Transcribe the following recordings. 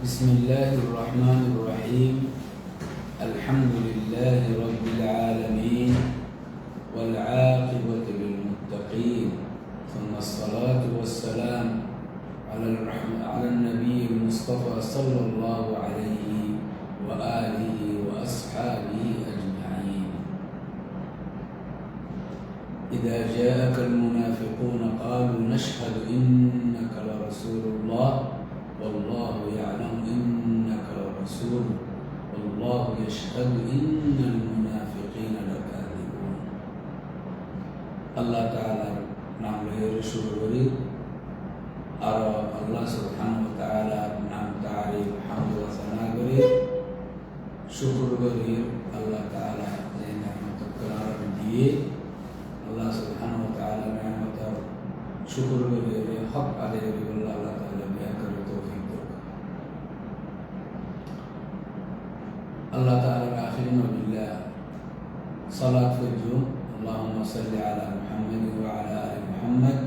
بسم الله الرحمن الرحيم. الحمد لله رب العالمين والعاقبة للمتقين. ثم الصلاة والسلام على على النبي المصطفى صلى الله عليه وآله وأصحابه أجمعين. إذا جاءك المنافقون قالوا نشهد إنك لرسول الله. والله يعلم إنك لرسول. والله يشهد إن المنافقين لكاذبون. الله تعالى نعم له رسول أرى الله سبحانه وتعالى نعم تعالى الحمد وثناء قريب شكر قريب الله تعالى الله سبحانه وتعالى نعمة. شكر قريب حق عليه بالله الله تعالى آخرين بالله صلاة الجمعة. اللهم صل على محمد وعلى آل محمد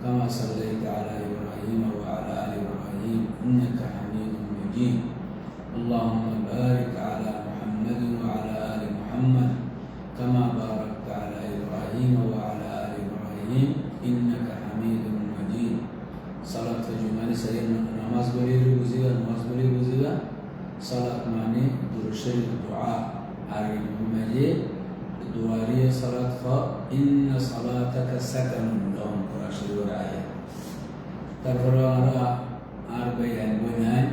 كما صليت على إبراهيم وعلى آل إبراهيم إنك حميد مجيد. اللهم درشل الدعاء على المجيد دوارية صلاة فإن صلاتك سكن لهم قراشي ورعاية تفرارا أربعين بنان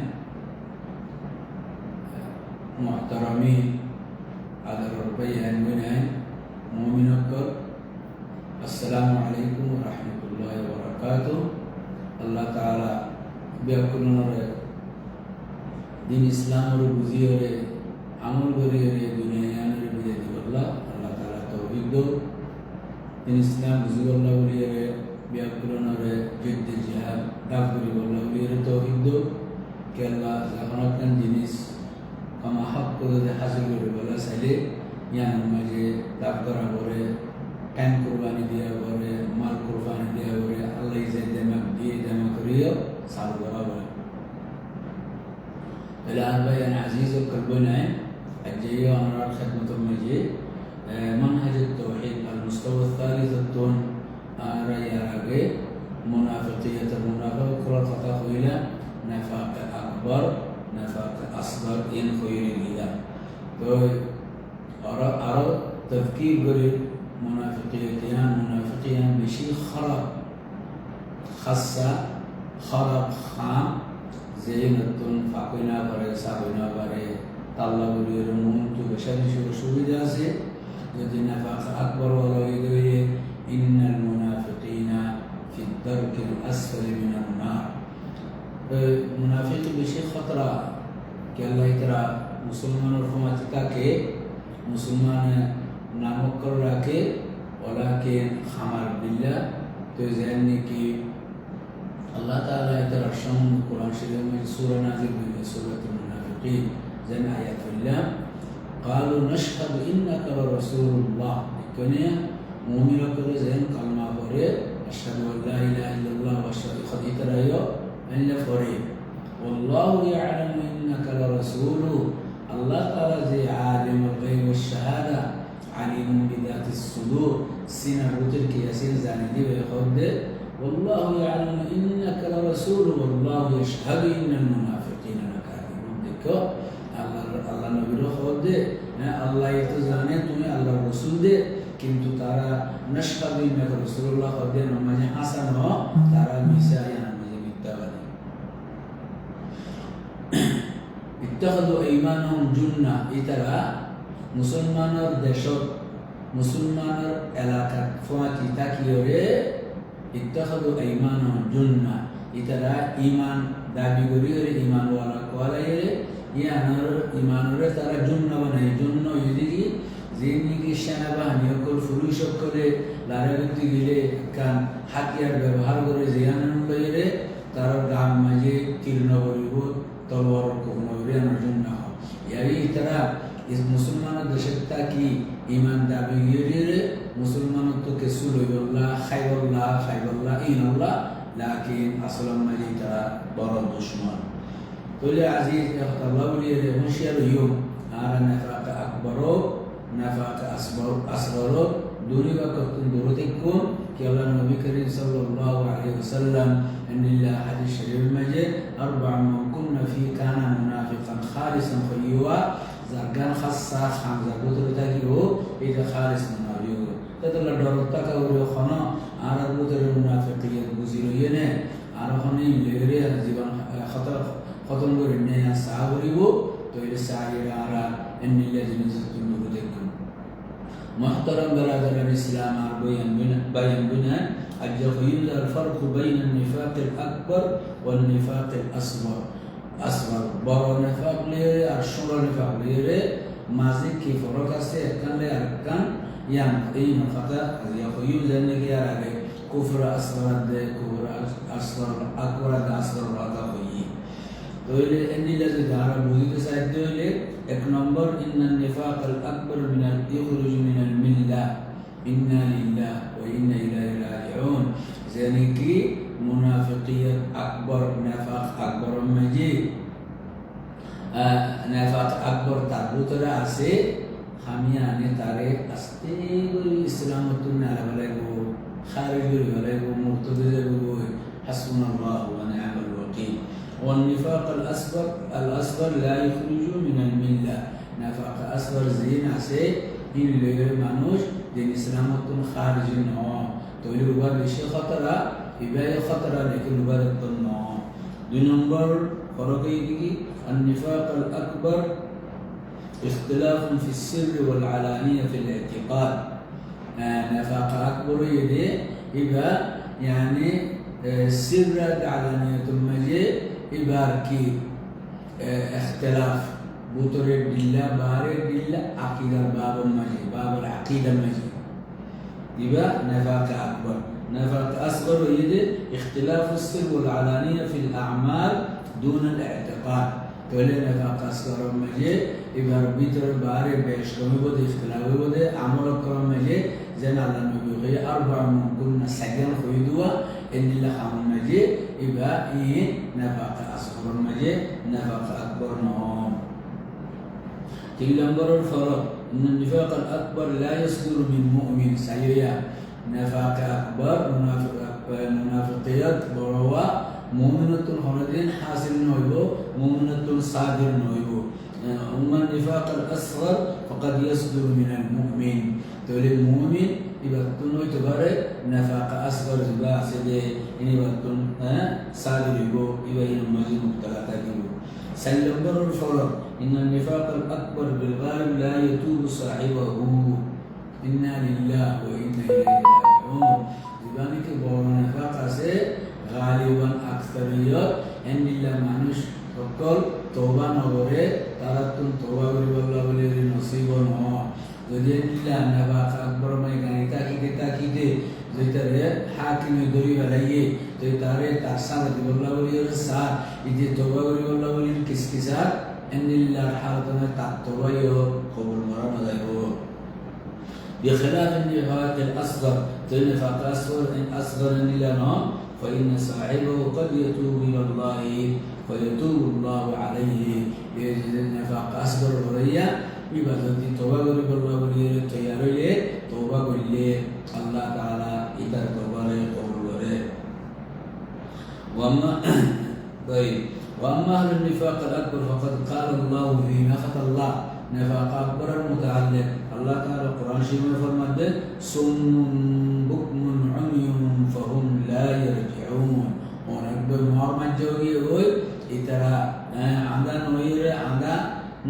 محترمين على أربعين بنان مؤمنك السلام عليكم ورحمة الله وبركاته الله تعالى بيكوننا দিন ইসলামের বুঝিয়ে আমল করিয়ে দুনিয়ার বিজয় দিবল্লা আল্লাহ তালা তৌফিক দিন ইসলাম বুঝিবল্লা বলিয়ে ব্যাকুলনরে যুদ্ধে জিহাদ ডাক করি বল্লা বলিয়ে তৌফিক দো কে আল্লাহ যখন একটা জিনিস কামা হক করে হাসিল করে বলা চাইলে ইয়ান মাঝে ডাক করা করে টাইম কোরবানি দেওয়া করে মাল কোরবানি দেওয়া করে আল্লাহ যে দেমাক দিয়ে দেমা করিও সাল করা বলে الآن بيان عزيز الكربونين النهجية وأنوار خدمة المجيء آه، منهج التوحيد المستوى الثالث التون آه، رأي أبي منافقية المنافق كرة تقويلة نفاق أكبر نفاق أصغر إن خير إذا أرى أرى تفكير بري منافقيتها منافقيها بشي خرق. خاصة خرق خام زين فاقنا بري سابنا بري. আল্লাহ বলি এর মন্ত সাজিসের সুবিধা আছে যদি নাফাক আকবর হয়ে ইন্নাল মুনাফিকিনা ফি দারকিল আসফালি মিনান নার মুনাফিক বেশি খতরা কে আল্লাহ তারা মুসলমানের সমাজ তাকে মুসলমান নামক করে রাখে ওলাকে খামার বিল্লা তো যেমনি কি আল্লাহ তাআলা তারা সম্মুখ কোরআন শরীফের সূরা নাযিল হয়েছে সূরাতুল মুনাফিকিন زي آيات الله قالوا نشهد إنك لرسول الله. مؤمن كل زين كلمة فري أشهد أن لا إله إلا الله وأشهد قد يترايو أن فري والله يعلم إنك لرسول الله تعالى زي عالم الغيب والشهادة عليم بذات الصدور. سين الرجل كي يسير زاندي ويخد والله يعلم إنك لرسول. والله يشهد إن المنافقين তারা নশহাদু ইন্নাকা রাসূলুল্লাহ খবর দে নামাজে হাসান হ তারা মিশা ইয়া নামাজে মিথ্যাবাদী। ইত্তাখাদু ঈমানহুম জুন্না ইতারা মুসলমানের দেশত, মুসলমানের এলাকা ফোয়াতি তাকিয়রে ইত্তাখাদু আইমানহুম জুন্না ইতারা ইমান দাবি করি করে ইমান ওয়ালা কোয়ালাইরে ইয়ানোর ইমানরে তারা জুন্না বানায়। জুন্ন ইদিকি সেনা বাহিনী সকল পুলিশ সকলে লারাগতি গেলে কান হাতিয়ার ব্যবহার করে জিয়ানন লইলে তার গান মাঝে তীর্ণ করিব তলবর কখনভাবে আনার জন্য ইয়ারই তারা মুসলমান দেশের তা কি ইমান দাবি গিয়ে মুসলমান তো কেসু লইবল্লাহ খাইবল্লাহ খাইবল্লাহ ইনল্লাহ লাকিন আসলাম মাঝে তারা বড় দুশ্মন। তৈলে আজিজ হুঁশিয়ার ইয়ম আর আকবরও نفعت أسرار أسرارك دونك كنت دورتكم الله النبي كريم صلى الله عليه وسلم أن الله حديث الشريف المجد أربع من كنا فيه كان منافقا خالصا خليوا زرقان خاصة خام زرقوت رتاكيو إذا خالص منافقا تدل دورتك أولو خنا عربوت المنافقية بوزيرو ينه عربوني هذا زبان خطر خطر نور النيا ساوريو تويل إلى ساعي এটা সাহিরা আরা এন্নিল্লা জিনিস তুমি দেখুন محترم برادر الإسلام بيان بيان بناء الجهيل الفرق بين النفاق الأكبر والنفاق الأصغر أصغر بارو نفاق ليري أرشور نفاق ليري مازي كي فرق أسي أكان لي أركان يان أي نفاق الجهيل لأنك يارا كفر أصغر دي كفر أصغر أكبر دي أصغر رادا خوي تولي هؤلاء أني الذي دار موجود سعد هؤلاء نمبر إن النفاق الأكبر من يخرج من الملة. إنا لله وإنا إليه راجعون. زينكي منافقية أكبر نفاق أكبر مجيء آه، نفاق أكبر تعبت رأسي خمي أني تاري أستيب الإسلام تنا عليه خارج عليه مرتد عليه حسبنا الله ونعم الوكيل. والنفاق الأصغر الأصغر لا يخرج من الملة. نفاق أصغر زين عسى إن لغير مانوش دين إسلام تون خارج نو تولي ببار بشي خطرة إباية خطرة لكن ببار نو دو نمبر فرقي النفاق الأكبر اختلاف في السر والعلانية في الاعتقاد. آه نفاق أكبر يدي إبا يعني السر العلانية المجيء إباركي اختلاف. بطر الدلة بار الدلة عقيدة باب المجيء باب العقيدة المجيء يبقى نفاق أكبر. نفاق أصغر يدي اختلاف السر والعلانية في الأعمال دون الاعتقاد. تولي نفاق أصغر المجيء يبقى بطر بار بيش كمي بده اختلاف بده عمل كرم مجيء زين على النبي أربع من كنا سجن خيدوا إن الله خام مجيء يبقى إيه نفاق أصغر المجيء نفاق أكبر نوم. تلمبر الفرق إن النفاق الأكبر لا يصدر من مؤمن سيئا نفاق أكبر منافق أكبر منافقيات بروا مؤمنة هندين حاصل نويبو مؤمنة صادر نويبو. أما النفاق الأصغر فقد يصدر من المؤمن. تولي المؤمن يبقون يتبارك نفاق أصغر جبا سيدي இனிவர்த்தும் சாதிரிகோ இவையின் மஜி முக்தலா தகிவோ சரி நம்பரோட சொல்றோம் இன்னும் நிஃபாக்கல் அக்பர் பில்காரம் லா யதூபு சாஹிபஹு ইন্না লিল্লাহ ওয়া ইন্না ইলাইহি রাজিউন জীবানিকে আছে গালিবান আকসারিয়ত এন্ডিল্লাহ মানুষ সকল তওবা নগরে তারা তুম তওবা করিব আল্লাহ বলে নসিব ন যদি এন্ডিল্লাহ নেবা আকবর মাই গানি তাকিতে তাকিতে যদি তারে হাকিমে দরি বেলাইয়ে যদি তারে তার সাথে বল্লা বলি সা ইদি তোবা বলি বল্লা বলি কিস কিসা এন্দিল্লার হালতনে তার তোবাইও কবুল মরা না যাইব بخلاف النفاق الأصغر النفاق الأصغر إن أصغر إلى نوم فإن صاحبه قد يتوب إلى الله ويتوب الله عليه يجد النفاق أصغر وريا বিবাদতি তোবা করে বলবা বলি তৈয়ার হইলে তোবা করলে আল্লাহ তাআলা ইতার তোবারে কবুল করে واما طيب واما اهل النفاق الاكبر فقد قال الله فيما خطى الله نفاق اكبر المتعلق الله تعالى القران شيما فرمد صم بكم عمي فهم لا يرجعون ونكبر مار مجوي هو إترى عندنا نوير عندنا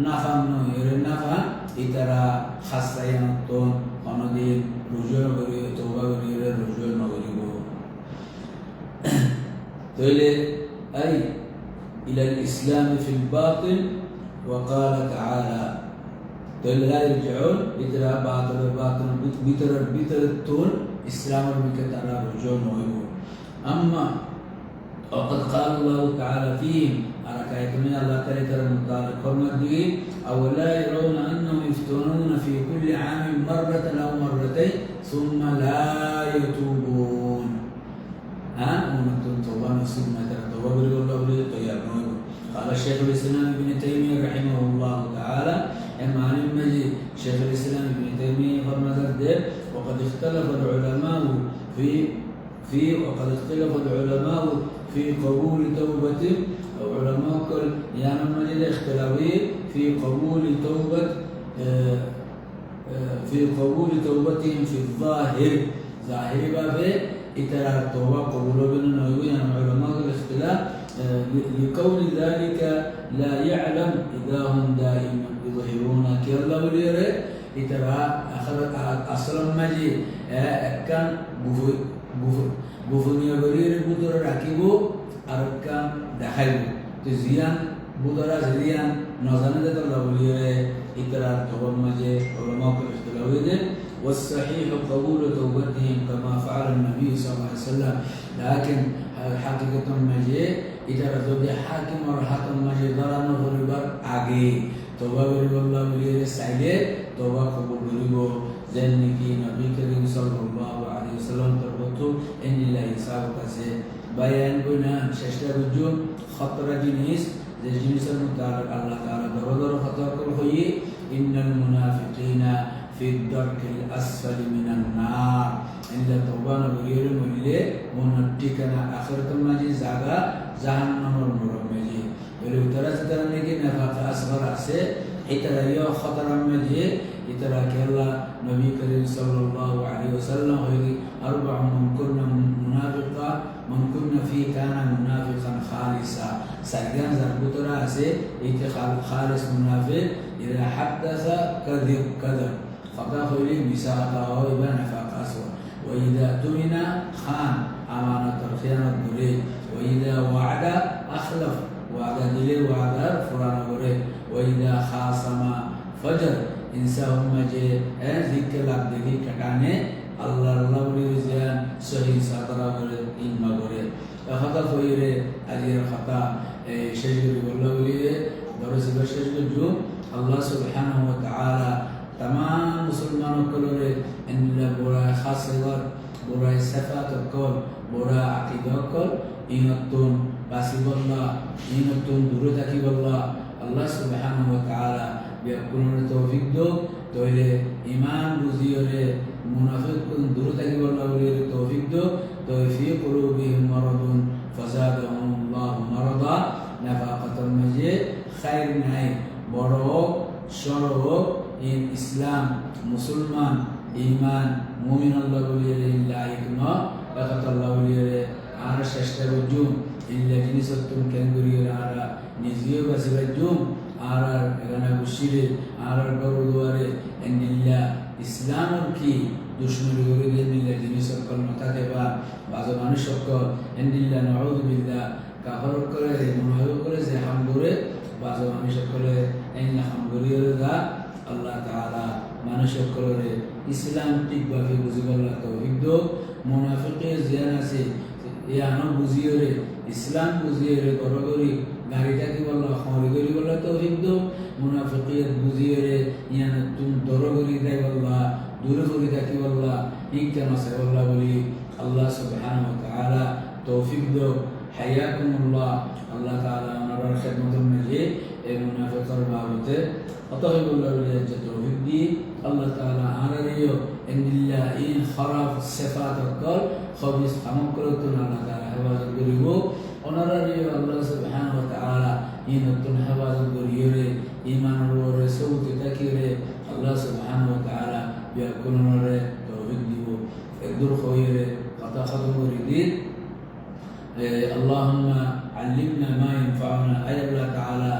নাফাম নয় নাফা ইতারা খাস্তায়ানতন অনদিন রুজুর طلع أي إلى الإسلام في الباطل وقال تعالى. طلع لا يرجعون إترى باطل باطل بتر بتر التون إسلام بك ترى رجعون أما وقد قال الله تعالى فيهم أراك يتمنى الله تعالى ترى المطالب أو لا يرون أنهم يفتنون في كل عام مرة أو مرتين ثم لا يتوبون. ونكتب توبة نصيب ما ترى توبة الله بريد طيب نويبو قال الشيخ الإسلام ابن تيمية رحمه الله تعالى إما عن المجي شيخ الإسلام ابن تيمية فرمز وقد اختلف العلماء في في وقد اختلف العلماء في قبول توبة علماء كل يعني مجد اختلافي في قبول توبة آه، آه، في قبول توبتهم في الظاهر. ظاهر بابه إترى التوبة قبول بنا نوي يعني علماء الاختلاف. آه، لكون ذلك لا يعلم إذا هم دائما يظهرون. كلا وليره إترى أصلا مجي. كان بفنيا برير بدر راكبو أركان دخلوا تزيان بدر زيان. ده الله وليره إترى توبة مجي. علماء الاختلاف والصحيح قبول توبتهم كما فعل النبي صلى الله عليه وسلم. لكن حقيقة ما جي إذا رضي حاكم ورحاكم ما جي ضرنا فريبار عقي توبة بريب الله بريب السعيد توبة قبول بريب ذنكي نبي كريم صلى الله عليه وسلم تربطه إن الله يساق كسي بيان بنا ششتا بجون خطر جنيس ذا جنيس الله تعالى برضا رخطر كل خيي إن المنافقين في الدرك الأسفل من النار. إلا توبان بغير ملي منتكنا آخرة المجي زاغا جهنم المرمجي ولو ترى ترى نجي نفاق أصغر أسي إترى يو خطر المجي إترى كلا نبي كريم صلى الله عليه وسلم أربع من كنا منافقا من كنا فيه كان منافقا خالصا. سجان زربوترا أسي إتخال خالص منافق إذا حدث كذب كذب فقاخلي بساقه إبان فقاسوا وإذا تمن خان أمانة الخيانة بري وإذا وعد أخلف وعد دليل وعد فران بري وإذا خاصم فجر إنسان مجي ذكر لك كتاني. الله الله بري زيان صحيح ساترا بري إنما بري خطا خويره أجير خطا شجر والله بري درس بشجر جو. الله سبحانه وتعالى تمام مسلمان كلوري ان بورا خاصلات بورا صفات الكل بورا عقيدة الكل إنتون باسي الله إنتون درودك الله الله سبحانه وتعالى بيكون التوفيق دو. تويل إيمان بزيوري منافق درودك الله ولي التوفيق دو. توي في قلوبهم مرض فزادهم الله مرضا. نفاقة المجيد এর ইসলাম, মুসলমান ইমান মুমিন আল্লাহ বলিয়ারে ইল্লা আল্লাহ আর চেষ্টা করজুম ইল্লা জিনিস কেন করিয়ারে আর নিজেও বাঁচি বাজুম আর আর এখানে বসিরে আর আর গরু দুয়ারে ইল্লা ইসলামর কি? দুশ্মনী করে দিয়ে নিলে জিনিস সকল মাথা দেবা বাজো মানুষ সকল কাহর করে করে যে হাম করে বাজো মানুষ সকলে হাম দা আল্লাহ তালা মানুষের কলরে ইসলাম ঠিকভাবে বুঝিবল্লা তৌফিক দো মোনাফিকের জিয়ান আছে, এ আনো বুঝিয়ে ইসলাম বুঝিয়ে গড় করি গাড়িটাকে বলল খড়ি করি বলল তৌফিক দো মুনাফিকের বুঝিয়ে ইয়ান তুমি দর করি দেয় বললা দূরে করি থাকি বললা ইনকাম আছে বললা বলি। আল্লাহ সুবহান তালা তৌফিক দো হাইয়াকুমুল্লাহ আল্লাহ তালা আমার খেদমত যে এই মুনাফিকর বাবদে وطهرلهجتهمني الله تعالى أنا ريو إن الله إن خراب الصفات القول خبيث أمكرتنا الله تعالى حفاظ أنا ريو الله سبحانه وتعالى إن أتن حفاظ قريبو إيمان ورسول تذكيره الله سبحانه وتعالى بيكون نره توحيد ديو الدور خويره قطع خطو ريدين إيه، اللهم علمنا ما ينفعنا. أي الله تعالى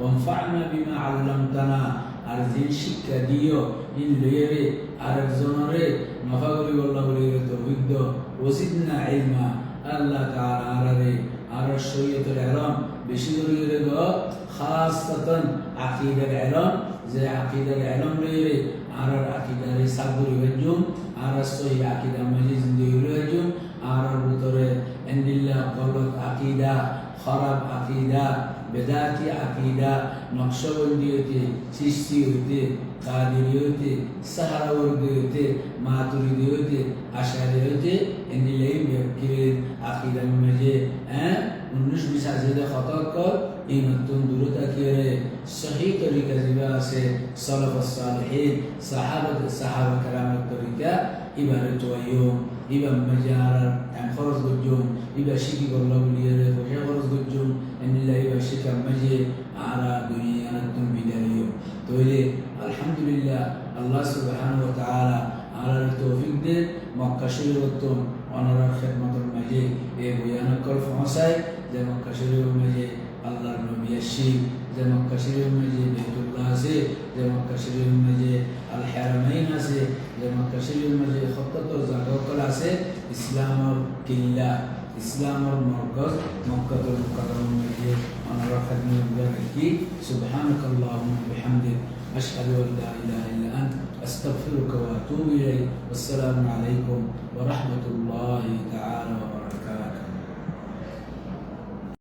وانفعنا بما علمتنا أرزين شكة ديو إن ليري على الزنري مفاوض والله ليري توفيق دو. وزدنا علما. الله تعالى على على الشريعة العلم بشير ليري دو. خاصة عقيدة العلم زي عقيدة العلم ليري على العقيدة رسالة الوجوم على الصحيح عقيدة আরোর ভিতরে এন্ডিল্লা গলত আকিদা খারাপ আকিদা বেদাতি আকিদা নকশবন্দি হইতে সৃষ্টি হইতে কাদেরি হইতে সাহারাবর্গী হইতে মাতুরিদি হইতে আশারি হইতে এন্ডিলাই ব্যক্তির আকিদা মেজে হ্যাঁ উনিশ বিশ যে খতক কর এই নতুন দূরত আকিয়ে সহি তরিকা যেবা আছে সলফ সালেহীন সাহাবত সাহাবা কালামের তরিকা ইবারে জয়ুম ইবা মেজার খরচ করছুম, ইবা শিখি গল্লা বলিয়ে পয়সা খরচ করছুম এমনিলা ইবা শিখা মেজে আর দুনিয়া নতুন বিদায় তৈলে আলহামদুলিল্লাহ, আল্লাহ সুবহান ও তাআলা আর তৌফিক দেন, মক্কা শরীফ অনারা খেদমতের মাঝে এ বয়ানকর ফসায় e boyana kol fonsai de makka shirotun maje allah nabi yashi de makka shirotun maje baytullah se de makka shirotun maje al haramain se Mecca শরীফের মাঝে সত্তর জায়গা করা আছে ইসলামর কিল্লা ইসলামর মরকজ মক্কাতুল মুকাররম মাঝে আমরা খাদমি কি সুবহানাক আল্লাহুম্মা বিহামদিক أشهد أن لا إله إلا أنت أستغفرك وأتوب إليك والسلام عليكم ورحمة الله تعالى